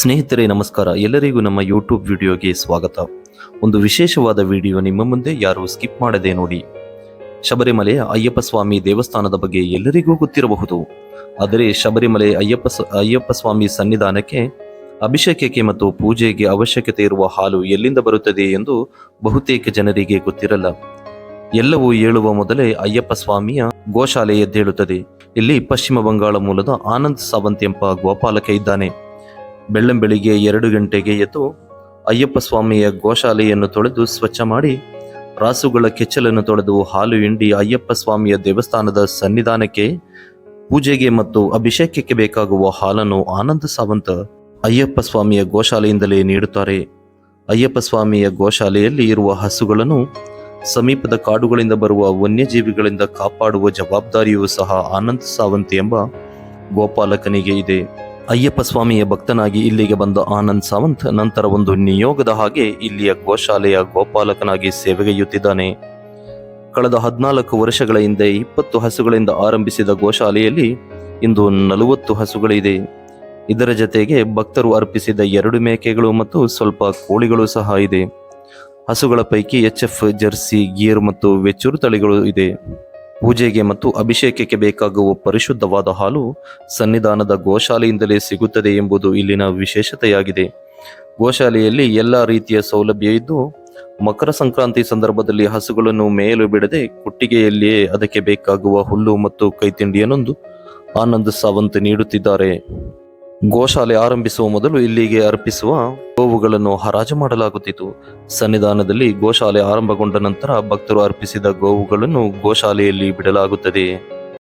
ಸ್ನೇಹಿತರೆ, ನಮಸ್ಕಾರ. ಎಲ್ಲರಿಗೂ ನಮ್ಮ ಯೂಟ್ಯೂಬ್ ವಿಡಿಯೋಗೆ ಸ್ವಾಗತ. ಒಂದು ವಿಶೇಷವಾದ ವಿಡಿಯೋ ನಿಮ್ಮ ಮುಂದೆ ಯಾರು ಸ್ಕಿಪ್ ಮಾಡದೆ ನೋಡಿ. ಶಬರಿಮಲೆಯ ಅಯ್ಯಪ್ಪ ಸ್ವಾಮಿ ದೇವಸ್ಥಾನದ ಬಗ್ಗೆ ಎಲ್ಲರಿಗೂ ಗೊತ್ತಿರಬಹುದು. ಆದರೆ ಶಬರಿಮಲೆ ಅಯ್ಯಪ್ಪ ಅಯ್ಯಪ್ಪ ಸ್ವಾಮಿ ಸನ್ನಿಧಾನಕ್ಕೆ, ಅಭಿಷೇಕಕ್ಕೆ ಮತ್ತು ಪೂಜೆಗೆ ಅವಶ್ಯಕತೆ ಇರುವ ಹಾಲು ಎಲ್ಲಿಂದ ಬರುತ್ತದೆ ಎಂದು ಬಹುತೇಕ ಜನರಿಗೆ ಗೊತ್ತಿರಲ್ಲ. ಎಲ್ಲವೂ ಏಳುವ ಮೊದಲೇ ಅಯ್ಯಪ್ಪ ಸ್ವಾಮಿಯ ಗೋಶಾಲೆ ಎದ್ದೇಳುತ್ತದೆ ಇಲ್ಲಿ ಪಶ್ಚಿಮ ಬಂಗಾಳ ಮೂಲದ ಆನಂದ್ ಸಾವಂತ್ ಎಂಬ ಗೋಪಾಲಕ ಇದ್ದಾನೆ. ಬೆಳ್ಳಂಬೆಳಿಗ್ಗೆ ಎರಡು ಗಂಟೆಗೆ ಎದ್ದು ಅಯ್ಯಪ್ಪ ಸ್ವಾಮಿಯ ಗೋಶಾಲೆಯನ್ನು ತೊಳೆದು ಸ್ವಚ್ಛ ಮಾಡಿ ರಾಸುಗಳ ಕೆಚ್ಚಲನ್ನು ತೊಳೆದು ಹಾಲು ಹಿಂಡಿ ಅಯ್ಯಪ್ಪ ಸ್ವಾಮಿಯ ದೇವಸ್ಥಾನದ ಸನ್ನಿಧಾನಕ್ಕೆ, ಪೂಜೆಗೆ ಮತ್ತು ಅಭಿಷೇಕಕ್ಕೆ ಬೇಕಾಗುವ ಹಾಲನ್ನು ಆನಂದ ಸಾವಂತ ಅಯ್ಯಪ್ಪ ಸ್ವಾಮಿಯ ಗೋಶಾಲೆಯಿಂದಲೇ ನೀಡುತ್ತಾರೆ. ಅಯ್ಯಪ್ಪ ಸ್ವಾಮಿಯ ಗೋಶಾಲೆಯಲ್ಲಿ ಇರುವ ಹಸುಗಳನ್ನು ಸಮೀಪದ ಕಾಡುಗಳಿಂದ ಬರುವ ವನ್ಯಜೀವಿಗಳಿಂದ ಕಾಪಾಡುವ ಜವಾಬ್ದಾರಿಯೂ ಸಹ ಆನಂದ್ ಸಾವಂತ್ ಎಂಬ ಗೋಪಾಲಕನಿಗೆ ಇದೆ. ಅಯ್ಯಪ್ಪ ಸ್ವಾಮಿಯ ಭಕ್ತನಾಗಿ ಇಲ್ಲಿಗೆ ಬಂದ ಆನಂದ್ ಸಾವಂತ್ ನಂತರ ಒಂದು ನಿಯೋಗದ ಹಾಗೆ ಇಲ್ಲಿಯ ಗೋಶಾಲೆಯ ಗೋಪಾಲಕನಾಗಿ ಸೇವೆಗೈಯುತ್ತಿದ್ದಾನೆ ಕಳೆದ ಹದಿನಾಲ್ಕು ವರ್ಷಗಳ ಹಿಂದೆ ಇಪ್ಪತ್ತು ಹಸುಗಳಿಂದ ಆರಂಭಿಸಿದ ಗೋಶಾಲೆಯಲ್ಲಿ ಇಂದು ನಲವತ್ತು ಹಸುಗಳಿದೆ. ಇದರ ಜತೆಗೆ ಭಕ್ತರು ಅರ್ಪಿಸಿದ ಎರಡು ಮೇಕೆಗಳು ಮತ್ತು ಸ್ವಲ್ಪ ಕೋಳಿಗಳು ಸಹ ಇದೆ. ಹಸುಗಳ ಪೈಕಿ ಎಚ್ ಎಫ್ ಜರ್ಸಿ, ಗೀರ್ ಮತ್ತು ವೆಚ್ಚೂರು ತಳಿಗಳು ಇದೆ. ಪೂಜೆಗೆ ಮತ್ತು ಅಭಿಷೇಕಕ್ಕೆ ಬೇಕಾಗುವ ಪರಿಶುದ್ಧವಾದ ಹಾಲು ಸನ್ನಿಧಾನದ ಗೋಶಾಲೆಯಿಂದಲೇ ಸಿಗುತ್ತದೆ ಎಂಬುದು ಇಲ್ಲಿನ ವಿಶೇಷತೆಯಾಗಿದೆ. ಗೋಶಾಲೆಯಲ್ಲಿ ಎಲ್ಲ ರೀತಿಯ ಸೌಲಭ್ಯ ಇದ್ದು, ಮಕರ ಸಂಕ್ರಾಂತಿ ಸಂದರ್ಭದಲ್ಲಿ ಹಸುಗಳನ್ನು ಮೇಯಲು ಬಿಡದೆ ಕುಟ್ಟಿಗೆಯಲ್ಲಿಯೇ ಅದಕ್ಕೆ ಬೇಕಾಗುವ ಹುಲ್ಲು ಮತ್ತು ಕೈತಿಂಡಿಯನ್ನೊಂದು ಆನಂದ್ ಸಾವಂತ್ ನೀಡುತ್ತಿದ್ದಾರೆ. ಗೋಶಾಲೆ ಆರಂಭಿಸುವ ಮೊದಲು ಇಲ್ಲಿಗೆ ಅರ್ಪಿಸುವ ಗೋವುಗಳನ್ನು ಹರಾಜು ಮಾಡಲಾಗುತ್ತಿತ್ತು ಸನ್ನಿಧಾನದಲ್ಲಿ ಗೋಶಾಲೆ ಆರಂಭಗೊಂಡ ನಂತರ ಭಕ್ತರು ಅರ್ಪಿಸಿದ ಗೋವುಗಳನ್ನು ಗೋಶಾಲೆಯಲ್ಲಿ ಬಿಡಲಾಗುತ್ತದೆ.